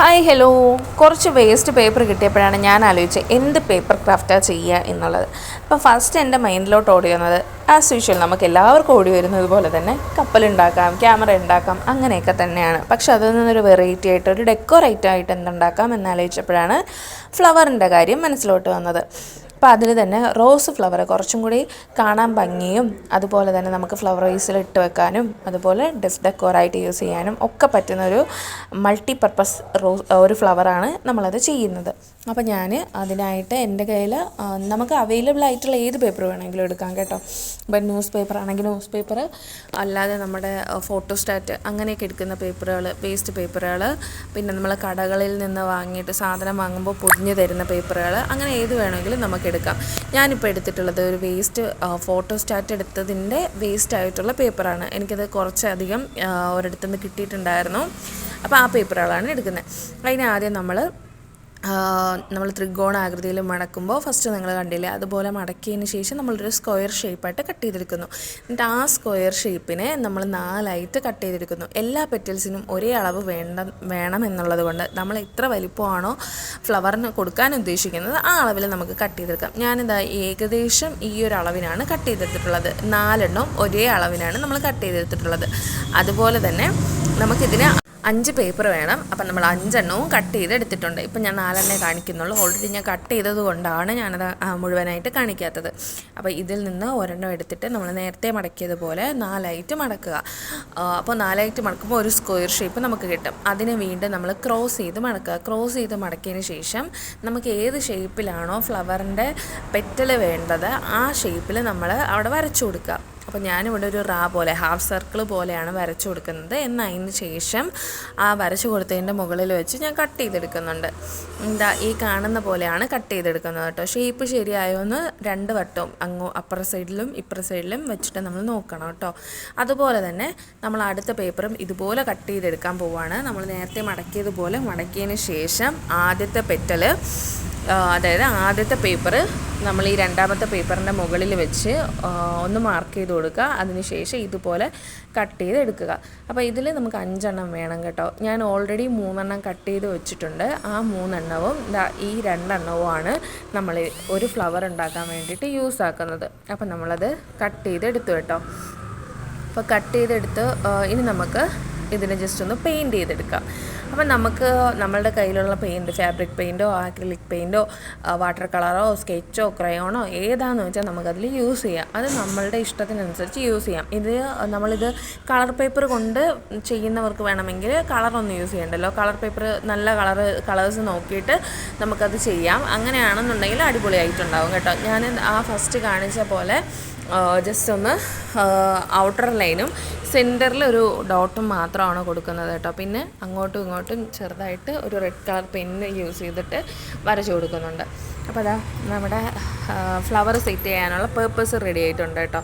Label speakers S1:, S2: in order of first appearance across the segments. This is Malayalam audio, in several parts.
S1: ഹായ് ഹലോ കുറച്ച് വേസ്റ്റ് പേപ്പർ കിട്ടിയപ്പോഴാണ് ഞാൻ ആലോചിച്ചത് എന്ത് പേപ്പർ ക്രാഫ്റ്റാണ് ചെയ്യുക എന്നുള്ളത്. അപ്പോൾ ഫസ്റ്റ് എന്റെ മൈൻഡിലോട്ട് ഓടി വന്നത് ആസ് യൂഷ്വൽ നമുക്ക് എല്ലാവർക്കും ഓടി വരുന്നത് പോലെ തന്നെ കപ്പലുണ്ടാക്കാം ക്യാമറ ഉണ്ടാക്കാം അങ്ങനെയൊക്കെ തന്നെയാണ്. പക്ഷെ അതിൽ നിന്നൊരു വെറൈറ്റി ആയിട്ട് ഒരു ഡെക്കോറേറ്റ് ആയിട്ട് എന്തുണ്ടാക്കാം എന്നാലോചിച്ചപ്പോഴാണ് ഫ്ലവറിന്റെ കാര്യം മനസ്സിലോട്ട് വന്നത്. അപ്പോൾ അതിൽ തന്നെ റോസ് ഫ്ലവർ കുറച്ചും കൂടി കാണാൻ ഭംഗിയും അതുപോലെ തന്നെ നമുക്ക് ഫ്ലവർ വേസിൽ ഇട്ട് വെക്കാനും അതുപോലെ ഡെസ് ഡെക്കോറായിട്ട് യൂസ് ചെയ്യാനും ഒക്കെ പറ്റുന്ന ഒരു മൾട്ടി പർപ്പസ് റോസ് ഒരു ഫ്ലവറാണ് നമ്മളത് ചെയ്യുന്നത്. അപ്പോൾ ഞാൻ അതിനായിട്ട് എന്റെ കയ്യിൽ നമുക്ക് അവൈലബിൾ ആയിട്ടുള്ള ഏത് പേപ്പർ വേണമെങ്കിലും എടുക്കാം കേട്ടോ. ഇപ്പം ന്യൂസ് പേപ്പർ ആണെങ്കിൽ ന്യൂസ് പേപ്പർ അല്ലാതെ നമ്മുടെ ഫോട്ടോസ്റ്റാറ്റ് അങ്ങനെയൊക്കെ എടുക്കുന്ന പേപ്പറുകൾ വേസ്റ്റ് പേപ്പറുകൾ പിന്നെ നമ്മൾ കടകളിൽ നിന്ന് വാങ്ങിയിട്ട് സാധനം വാങ്ങുമ്പോൾ പൊടിഞ്ഞു തരുന്ന പേപ്പറുകൾ അങ്ങനെ ഏത് വേണമെങ്കിലും നമുക്ക് എടുക്കാം. ഞാനിപ്പോൾ എടുത്തിട്ടുള്ളത് ഒരു വേസ്റ്റ് ഫോട്ടോ ഫോട്ടോസ്റ്റാറ്റ് എടുത്തതിന്റെ വേസ്റ്റ് ആയിട്ടുള്ള പേപ്പറാണ്. എനിക്കത് കുറച്ചധികം ഒരിടത്തുനിന്ന് കിട്ടിയിട്ടുണ്ടായിരുന്നു. അപ്പോൾ ആ പേപ്പറുകളാണ് എടുക്കുന്നത്. അതിനാദ്യം നമ്മൾ നമ്മൾ ത്രികോണാകൃതിയിൽ മടക്കുമ്പോൾ ഫസ്റ്റ് നിങ്ങൾ കണ്ടില്ലേ അതുപോലെ മടക്കിയതിന് ശേഷം നമ്മളൊരു സ്ക്വയർ ഷേപ്പായിട്ട് കട്ട് ചെയ്തെടുക്കുന്നു. എന്നിട്ട് ആ സ്ക്വയർ ഷേപ്പിനെ നമ്മൾ നാലായിട്ട് കട്ട് ചെയ്തെടുക്കുന്നു. എല്ലാ പെറ്റൽസിനും ഒരേ അളവ് വേണ്ട വേണം എന്നുള്ളത് കൊണ്ട് നമ്മൾ എത്ര വലിപ്പമാണോ ഫ്ലവറിന് കൊടുക്കാൻ ഉദ്ദേശിക്കുന്നത് ആ അളവിൽ നമുക്ക് കട്ട് ചെയ്തെടുക്കാം. ഞാനിതാ ഏകദേശം ഈ ഒരു അളവിനാണ് കട്ട് ചെയ്തെടുത്തിട്ടുള്ളത്. നാലെണ്ണം ഒരേ അളവിനാണ് നമ്മൾ കട്ട് ചെയ്തെടുത്തിട്ടുള്ളത്. അതുപോലെ തന്നെ നമുക്കിതിന് അഞ്ച് പേപ്പർ വേണം. അപ്പം നമ്മൾ അഞ്ചെണ്ണവും കട്ട് ചെയ്ത് എടുത്തിട്ടുണ്ട് ഇപ്പം ഞാൻ നാലെണ്ണേ കാണിക്കുന്നുള്ളൂ. ഓൾറെഡി ഞാൻ കട്ട് ചെയ്തത് കൊണ്ടാണ് ഞാനത് മുഴുവനായിട്ട് കാണിക്കാത്തത്. അപ്പോൾ ഇതിൽ നിന്ന് ഒരെണ്ണം എടുത്തിട്ട് നമ്മൾ നേരത്തെ മടക്കിയതുപോലെ നാലായിട്ട് മടക്കുക. അപ്പോൾ നാലായിട്ട് മടക്കുമ്പോൾ ഒരു സ്ക്വയർ ഷേപ്പ് നമുക്ക് കിട്ടും. അതിനെ വീണ്ടും നമ്മൾ ക്രോസ് ചെയ്ത് മടക്കുക. ക്രോസ് ചെയ്ത് മടക്കിയതിന് ശേഷം നമുക്ക് ഏത് ഷേപ്പിലാണോ ഫ്ലവറിന്റെ പെറ്റൽ വേണ്ടത് ആ ഷേപ്പിൽ നമ്മൾ അവിടെ വരച്ചു കൊടുക്കുക. അപ്പോൾ ഞാനിവിടെ ഒരു റാ പോലെ ഹാഫ് സർക്കിൾ പോലെയാണ് വരച്ചു കൊടുക്കുന്നത്. എന്നാൽ അതിന് ശേഷം ആ വരച്ചു കൊടുത്തതിന്റെ മുകളിൽ വെച്ച് ഞാൻ കട്ട് ചെയ്തെടുക്കുന്നുണ്ട്. എന്താ ഈ കാണുന്ന പോലെയാണ് കട്ട് ചെയ്തെടുക്കുന്നത് കേട്ടോ. ഷേപ്പ് ശരിയായോ എന്ന് രണ്ട് വട്ടവും അങ്ങോ അപ്പുറ സൈഡിലും ഇപ്പുറ സൈഡിലും വെച്ചിട്ട് നമ്മൾ നോക്കണം കേട്ടോ. അതുപോലെ തന്നെ നമ്മൾ അടുത്ത പേപ്പറും ഇതുപോലെ കട്ട് ചെയ്തെടുക്കാൻ പോവുകയാണ് നമ്മൾ നേരത്തെ മടക്കിയതുപോലെ മടക്കിയതിന് ശേഷം ആദ്യത്തെ പെറ്റൽ ആ, അതായത് ആദ്യത്തെ പേപ്പർ നമ്മൾ ഈ രണ്ടാമത്തെ പേപ്പറിന്റെ മുകളിൽ വെച്ച് ഒന്ന് മാർക്ക് ചെയ്ത് കൊടുക്കുക. അതിനുശേഷം ഇതുപോലെ കട്ട് ചെയ്ത് എടുക്കുക. അപ്പോൾ ഇതിൽ നമുക്ക് അഞ്ചെണ്ണം വേണം കേട്ടോ. ഞാൻ ഓൾറെഡി മൂന്നെണ്ണം കട്ട് ചെയ്ത് വെച്ചിട്ടുണ്ട്. ആ മൂന്നെണ്ണവും ഈ രണ്ടെണ്ണവുമാണ് നമ്മൾ ഒരു ഫ്ലവർ ഉണ്ടാക്കാൻ വേണ്ടിയിട്ട് യൂസ് ആക്കുന്നത്. അപ്പോൾ നമ്മളത് കട്ട് ചെയ്ത് എടുത്തു കേട്ടോ. അപ്പോൾ കട്ട് ചെയ്തെടുത്ത് ഇനി നമുക്ക് ഇതിനെ ജസ്റ്റ് ഒന്ന് പെയിന്റ് ചെയ്തെടുക്കാം. അപ്പം നമുക്ക് നമ്മളുടെ കയ്യിലുള്ള പെയിന്റ് ഫാബ്രിക് പെയിന്റോ ആക്രിലിക് പെയിന്റോ വാട്ടർ കളറോ സ്കെച്ചോ ക്രയോണോ ഏതാണെന്ന് വെച്ചാൽ നമുക്കതിൽ യൂസ് ചെയ്യാം. അത് നമ്മളുടെ ഇഷ്ടത്തിനനുസരിച്ച് യൂസ് ചെയ്യാം. ഇത് നമ്മളിത് കളർ പേപ്പർ കൊണ്ട് ചെയ്യുന്നവർക്ക് വേണമെങ്കിൽ കളറൊന്നും യൂസ് ചെയ്യണ്ടല്ലോ. കളർ പേപ്പർ നല്ല കളർ കളേഴ്സ് നോക്കിയിട്ട് നമുക്കത് ചെയ്യാം. അങ്ങനെയാണെന്നുണ്ടെങ്കിൽ അടിപൊളിയായിട്ടുണ്ടാവും കേട്ടോ. ഞാൻ ആ ഫസ്റ്റ് കാണിച്ച പോലെ ജസ്റ്റ് ഒന്ന് ഔട്ടർ ലൈനും സെന്ററിൽ ഒരു ഡോട്ടും മാത്രമാണ് കൊടുക്കുന്നത് കേട്ടോ. പിന്നെ അങ്ങോട്ടും ഇങ്ങോട്ടും ചെറുതായിട്ട് ഒരു റെഡ് കളർ പെന്ന് യൂസ് ചെയ്തിട്ട് വരച്ചു കൊടുക്കുന്നുണ്ട്. അപ്പോൾ അതാ നമ്മുടെ ഫ്ലവർ സെറ്റ് ചെയ്യാനുള്ള പേർപ്പസ് റെഡി ആയിട്ടുണ്ട് കേട്ടോ.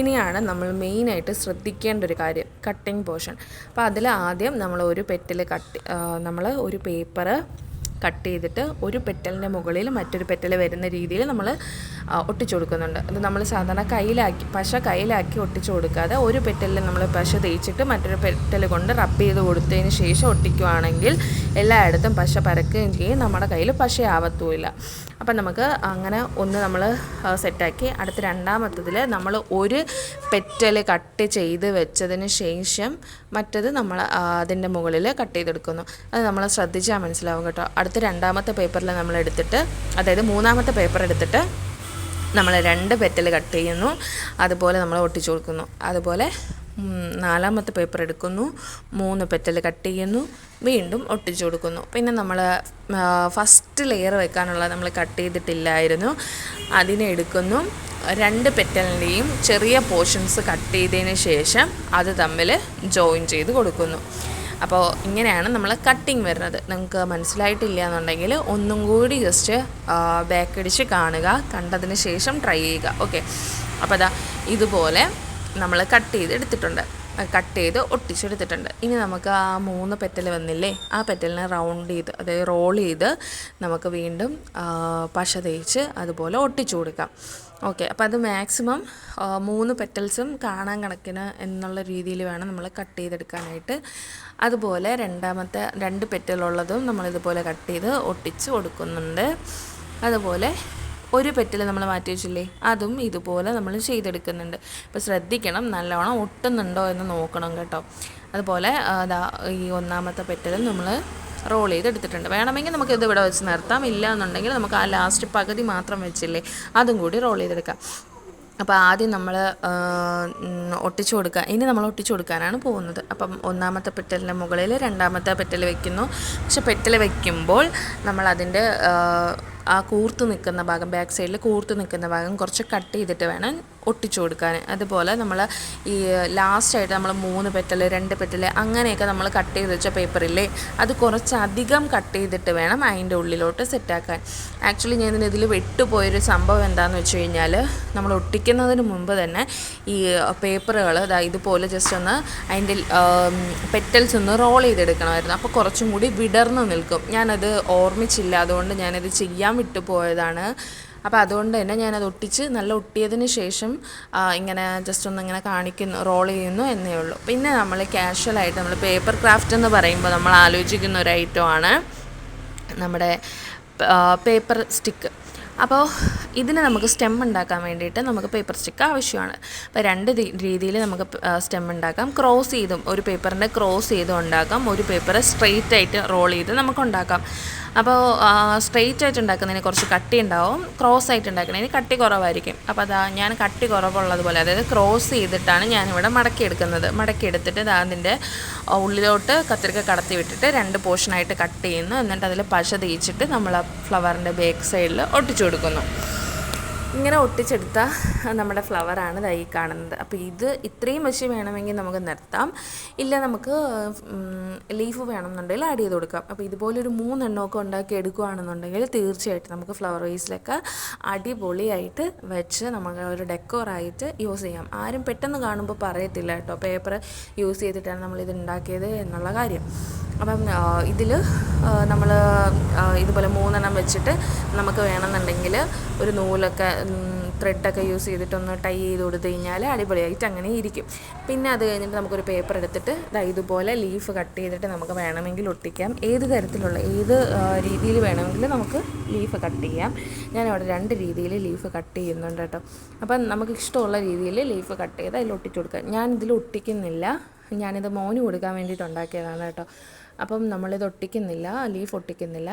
S1: ഇനിയാണ് നമ്മൾ മെയിനായിട്ട് ശ്രദ്ധിക്കേണ്ട ഒരു കാര്യം കട്ടിങ് പോർഷൻ അപ്പോൾ അതിൽ ആദ്യം നമ്മൾ ഒരു പെറ്റിൽ കട്ട് നമ്മൾ ഒരു പേപ്പറ് കട്ട് ചെയ്തിട്ട് ഒരു പെറ്റലിന്റെ മുകളിൽ മറ്റൊരു പെറ്റൽ വരുന്ന രീതിയിൽ നമ്മൾ ഒട്ടിച്ചു കൊടുക്കുന്നുണ്ട് അത് നമ്മൾ സാധാരണ കയ്യിലാക്കി പശ കയ്യിലാക്കി ഒട്ടിച്ചു കൊടുക്കാതെ ഒരു പെറ്റലിൽ നമ്മൾ പശ തേച്ചിട്ട് മറ്റൊരു പെറ്റൽ കൊണ്ട് റബ്ബ് ചെയ്ത് കൊടുത്തതിന് ശേഷം ഒട്ടിക്കുവാണെങ്കിൽ എല്ലായിടത്തും പശ പരക്കുകയും ചെയ്യും. നമ്മുടെ കയ്യിൽ പശയാവത്തുമില്ല അപ്പം നമുക്ക് അങ്ങനെ ഒന്ന് നമ്മൾ സെറ്റാക്കി. അടുത്ത രണ്ടാമത്തതിൽ നമ്മൾ ഒരു പെറ്റൽ കട്ട് ചെയ്ത് വെച്ചതിന് ശേഷം മറ്റത് നമ്മൾ അതിന്റെ മുകളിൽ കട്ട് ചെയ്തെടുക്കുന്നു. അത് നമ്മൾ ശ്രദ്ധിച്ചാൽ മനസ്സിലാവും കേട്ടോ. അടുത്ത രണ്ടാമത്തെ പേപ്പറിൽ നമ്മൾ എടുത്തിട്ട് അതായത് മൂന്നാമത്തെ പേപ്പർ എടുത്തിട്ട് നമ്മൾ രണ്ട് പെറ്റൽ കട്ട് ചെയ്യുന്നു. അതുപോലെ നമ്മൾ ഒട്ടിച്ചു കൊടുക്കുന്നു. അതുപോലെ നാലാമത്തെ പേപ്പർ എടുക്കുന്നു. മൂന്ന് പെറ്റൽ കട്ട് ചെയ്യുന്നു. വീണ്ടും ഒട്ടിച്ചു കൊടുക്കുന്നു. പിന്നെ നമ്മൾ ഫസ്റ്റ് ലെയർ വെക്കാനുള്ള നമ്മൾ കട്ട് ചെയ്തിട്ടില്ലായിരുന്നു. അതിനെ എടുക്കുന്നു. രണ്ട് പെറ്റലിന്റെയും ചെറിയ പോർഷൻസ് കട്ട് ചെയ്തതിന് ശേഷം അത് തമ്മിൽ ജോയിൻ ചെയ്ത് കൊടുക്കുന്നു. അപ്പോൾ ഇങ്ങനെയാണ് നമ്മൾ കട്ടിങ് വരുന്നത്. നിങ്ങൾക്ക് മനസ്സിലായിട്ടില്ല എന്നുണ്ടെങ്കിൽ ഒന്നും കൂടി ജസ്റ്റ് ബാക്ക് അടിച്ച് കാണുക കണ്ടതിന് ശേഷം ട്രൈ ചെയ്യുക. ഓക്കെ അപ്പോൾ അതാ ഇതുപോലെ നമ്മൾ കട്ട് ചെയ്ത് എടുത്തിട്ടുണ്ട്. കട്ട് ചെയ്ത് ഒട്ടിച്ചെടുത്തിട്ടുണ്ട്. ഇനി നമുക്ക് ആ മൂന്ന് പെറ്റൽ വന്നില്ലേ? ആ പെറ്റലിനെ റൗണ്ട് ചെയ്ത് അതായത് റോൾ ചെയ്ത് നമുക്ക് വീണ്ടും പശ തേച്ച് അതുപോലെ ഒട്ടിച്ചു കൊടുക്കാം. ഓക്കെ അപ്പോൾ അത് മാക്സിമം മൂന്ന് പെറ്റൽസും കാണാൻ കണക്കിന് എന്നുള്ള രീതിയിൽ വേണം നമ്മൾ കട്ട് ചെയ്തെടുക്കാനായിട്ട്. അതുപോലെ രണ്ടാമത്തെ രണ്ട് പെറ്റലുള്ളതും നമ്മളിതുപോലെ കട്ട് ചെയ്ത് ഒട്ടിച്ച് കൊടുക്കുന്നുണ്ട്. അതുപോലെ ഒരു പെറ്റൽ നമ്മൾ മാറ്റി വെച്ചില്ലേ? അതും ഇതുപോലെ നമ്മൾ ചെയ്തെടുക്കുന്നുണ്ട്. അപ്പോൾ ശ്രദ്ധിക്കണം നല്ലോണം ഒട്ടുന്നുണ്ടോ എന്ന് നോക്കണം കേട്ടോ. അതുപോലെ ഈ ഒന്നാമത്തെ പെറ്റൽ നമ്മൾ റോൾ ചെയ്തെടുത്തിട്ടുണ്ട്. വേണമെങ്കിൽ നമുക്ക് ഇത് ഇവിടെ വെച്ച് നിർത്താം. ഇല്ല എന്നുണ്ടെങ്കിൽ നമുക്ക് ആ ലാസ്റ്റ് പകുതി മാത്രം വെച്ചില്ലേ അതും കൂടി റോൾ ചെയ്തെടുക്കാം. അപ്പോൾ ആദ്യം നമ്മൾ ഒട്ടിച്ചു കൊടുക്കുക. ഇനി നമ്മൾ ഒട്ടിച്ചു കൊടുക്കാനാണ് പോകുന്നത്. അപ്പം ഒന്നാമത്തെ പെറ്റലിന്റെ മുകളിൽ രണ്ടാമത്തെ പെറ്റൽ വെക്കുന്നു. പക്ഷെ പെറ്റൽ വെക്കുമ്പോൾ നമ്മൾ അതിന്റെ ആ കൂർത്ത് നിൽക്കുന്ന ഭാഗം ബാക്ക് സൈഡിൽ കൂർത്ത് നിൽക്കുന്ന ഭാഗം കുറച്ച് കട്ട് ചെയ്തിട്ട് വേണം ഒട്ടിച്ചു കൊടുക്കാൻ. അതുപോലെ നമ്മൾ ഈ ലാസ്റ്റായിട്ട് നമ്മൾ മൂന്ന് പെറ്റൽ രണ്ട് പെറ്റൽ അങ്ങനെയൊക്കെ നമ്മൾ കട്ട് ചെയ്ത് വെച്ച പേപ്പറില്ലേ അത് കുറച്ചധികം കട്ട് ചെയ്തിട്ട് വേണം അതിന്റെ ഉള്ളിലോട്ട് സെറ്റാക്കാൻ ആക്ച്വലി ഞാൻ ഇതിൽ വെട്ടുപോയൊരു സംഭവം എന്താണെന്ന് വെച്ച് കഴിഞ്ഞാൽ നമ്മൾ ഒട്ടിക്കുന്നതിന് മുമ്പ് തന്നെ ഈ പേപ്പറുകൾ ഇതുപോലെ ജസ്റ്റ് ഒന്ന് അതിന്റെ പെറ്റൽസ് ഒന്ന് റോൾ ചെയ്തെടുക്കണമായിരുന്നു. അപ്പോൾ കുറച്ചും കൂടി വിടർന്ന് നിൽക്കും. ഞാനത് ഓർമ്മിച്ചില്ല. അതുകൊണ്ട് ഞാനത് ചെയ്യാൻ വിട്ടുപോയതാണ്. അപ്പോൾ അതുകൊണ്ട് തന്നെ ഞാനത് ഒട്ടിച്ച് നല്ല ഒട്ടിയതിന് ശേഷം ഇങ്ങനെ ജസ്റ്റ് ഒന്ന് ഇങ്ങനെ കാണിക്കുന്നു റോൾ ചെയ്യുന്നു എന്നേ ഉള്ളൂ. പിന്നെ നമ്മൾ കാഷ്വലായിട്ട് നമ്മൾ പേപ്പർ ക്രാഫ്റ്റ് എന്ന് പറയുമ്പോൾ നമ്മൾ ആലോചിക്കുന്ന ഒരു ഐറ്റമാണ് നമ്മുടെ പേപ്പർ സ്റ്റിക്ക് അപ്പോൾ ഇതിന് നമുക്ക് സ്റ്റെം ഉണ്ടാക്കാൻ വേണ്ടിയിട്ട് നമുക്ക് പേപ്പർ സ്റ്റിക്ക് ആവശ്യമാണ്. അപ്പോൾ രണ്ട് രീതിയിൽ നമുക്ക് സ്റ്റെം ഉണ്ടാക്കാം. ക്രോസ് ചെയ്തും ഒരു പേപ്പറിന്റെ ക്രോസ് ചെയ്തും ഉണ്ടാക്കാം. ഒരു പേപ്പർ സ്ട്രെയിറ്റ് ആയിട്ട് റോൾ ചെയ്ത് നമുക്ക് ഉണ്ടാക്കാം. അപ്പോൾ സ്ട്രെയിറ്റ് ആയിട്ട് ഉണ്ടാക്കുന്നതിന് കുറച്ച് കട്ടി ഉണ്ടാവും. ക്രോസ് ആയിട്ട് ഉണ്ടാക്കുന്നതിന് കട്ടി കുറവായിരിക്കും. അപ്പോൾ അതാ ഞാൻ കട്ടി കുറവുള്ളതുപോലെ അതായത് ക്രോസ് ചെയ്തിട്ടാണ് ഞാനിവിടെ മടക്കിയെടുക്കുന്നത്. മടക്കിയെടുത്തിട്ട് അതിന്റെ ഉള്ളിലോട്ട് കത്തിരിക്ക കടത്തി വിട്ടിട്ട് രണ്ട് പോർഷനായിട്ട് കട്ട് ചെയ്യുന്നു. എന്നിട്ട് അതിൽ പശ തേച്ചിട്ട് നമ്മൾ ആ ഫ്ലവറിന്റെ ബേക്ക് സൈഡിൽ ഒട്ടിച്ചു കൊടുക്കുന്നു. ഇങ്ങനെ ഒട്ടിച്ചെടുത്ത നമ്മുടെ ഫ്ലവറാണ് ഈ കാണുന്നത്. അപ്പോൾ ഇത് ഇത്രയും വെച്ച് വേണമെങ്കിൽ നമുക്ക് നിർത്താം. ഇല്ല നമുക്ക് ലീഫ് വേണമെന്നുണ്ടെങ്കിൽ ആഡ് ചെയ്ത് കൊടുക്കാം. അപ്പോൾ ഇതുപോലൊരു മൂന്നെണ്ണമൊക്കെ ഉണ്ടാക്കി എടുക്കുകയാണെന്നുണ്ടെങ്കിൽ തീർച്ചയായിട്ടും നമുക്ക് ഫ്ലവർ വേസിലൊക്കെ അടിപൊളിയായിട്ട് വെച്ച് നമുക്ക് ഒരു ഡെക്കോറായിട്ട് യൂസ് ചെയ്യാം. ആരും പെട്ടെന്ന് കാണുമ്പോൾ പറയത്തില്ല കേട്ടോ. പേപ്പർ യൂസ് ചെയ്തിട്ടാണ് നമ്മളിത് ഉണ്ടാക്കിയത് എന്നുള്ള കാര്യം. അപ്പം ഇതിൽ നമ്മൾ ഇതുപോലെ മൂന്നെണ്ണം വെച്ചിട്ട് നമുക്ക് വേണമെന്നുണ്ടെങ്കിൽ ഒരു നൂലൊക്കെ ത്രെഡൊക്കെ യൂസ് ചെയ്തിട്ടൊന്ന് ടൈ ചെയ്ത് കൊടുത്തു കഴിഞ്ഞാൽ അടിപൊളിയായിട്ട് അങ്ങനെ ഇരിക്കും. പിന്നെ അത് കഴിഞ്ഞിട്ട് നമുക്കൊരു പേപ്പർ എടുത്തിട്ട് ഇതുപോലെ ലീഫ് കട്ട് ചെയ്തിട്ട് നമുക്ക് വേണമെങ്കിൽ ഒട്ടിക്കാം. ഏത് തരത്തിലുള്ള ഏത് രീതിയിൽ വേണമെങ്കിൽ നമുക്ക് ലീഫ് കട്ട് ചെയ്യാം. ഞാൻ അവിടെ രണ്ട് രീതിയിൽ ലീഫ് കട്ട് ചെയ്യുന്നുണ്ട് കേട്ടോ. അപ്പം നമുക്ക് ഇഷ്ടമുള്ള രീതിയിൽ ലീഫ് കട്ട് ചെയ്ത് അതിൽ ഒട്ടിച്ചു കൊടുക്കാം. ഞാൻ ഇതിൽ ഒട്ടിക്കുന്നില്ല. ഞാനിത് മോന് കൊടുക്കാൻ വേണ്ടിയിട്ട് ഉണ്ടാക്കിയതാണ് കേട്ടോ. അപ്പം നമ്മളിത് ഒട്ടിക്കുന്നില്ല ലീഫ് ഒട്ടിക്കുന്നില്ല.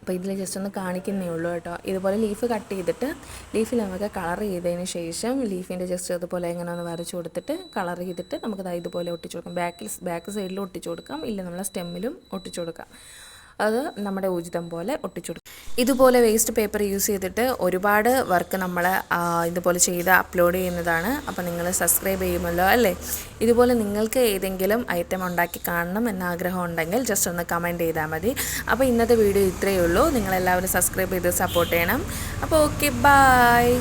S1: അപ്പോൾ ഇതിൽ ജസ്റ്റ് ഒന്ന് കാണിക്കുന്നേ ഉള്ളൂ കേട്ടോ. ഇതുപോലെ ലീഫ് കട്ട് ചെയ്തിട്ട് ലീഫിൽ നമുക്ക് കളർ ചെയ്തതിന് ശേഷം ലീഫിന്റെ ജസ്റ്റ് അതുപോലെ ഇങ്ങനെ ഒന്ന് വരച്ച് കൊടുത്തിട്ട് കളർ ചെയ്തിട്ട് നമുക്ക് ഇതുപോലെ ഒട്ടിച്ചു കൊടുക്കാം. ബാക്കിൽ ബാക്ക് സൈഡിൽ ഒട്ടിച്ചു കൊടുക്കാം. ഇല്ല നമ്മളെ സ്റ്റെമ്മിലും ഒട്ടിച്ചു കൊടുക്കാം. അത് നമ്മുടെ ഊചിതം പോലെ ഒട്ടിച്ചു കൊടുക്കും ഇതുപോലെ വേസ്റ്റ് പേപ്പർ യൂസ് ചെയ്തിട്ട് ഒരുപാട് വർക്ക് നമ്മൾ ഇതുപോലെ ചെയ്ത് അപ്ലോഡ് ചെയ്യുന്നതാണ്. അപ്പോൾ നിങ്ങൾ സബ്സ്ക്രൈബ് ചെയ്യുമല്ലോ അല്ലേ? ഇതുപോലെ നിങ്ങൾക്ക് ഏതെങ്കിലും ഐറ്റം ഉണ്ടാക്കി കാണണം എന്ന ആഗ്രഹം ഉണ്ടെങ്കിൽ ജസ്റ്റ് ഒന്ന് കമന്റ് ചെയ്താൽ മതി. അപ്പോൾ ഇന്നത്തെ വീഡിയോ ഇത്രയേ ഉള്ളൂ. നിങ്ങളെല്ലാവരും സബ്സ്ക്രൈബ് ചെയ്ത് സപ്പോർട്ട് ചെയ്യണം. അപ്പോൾ ഓക്കെ ബായ്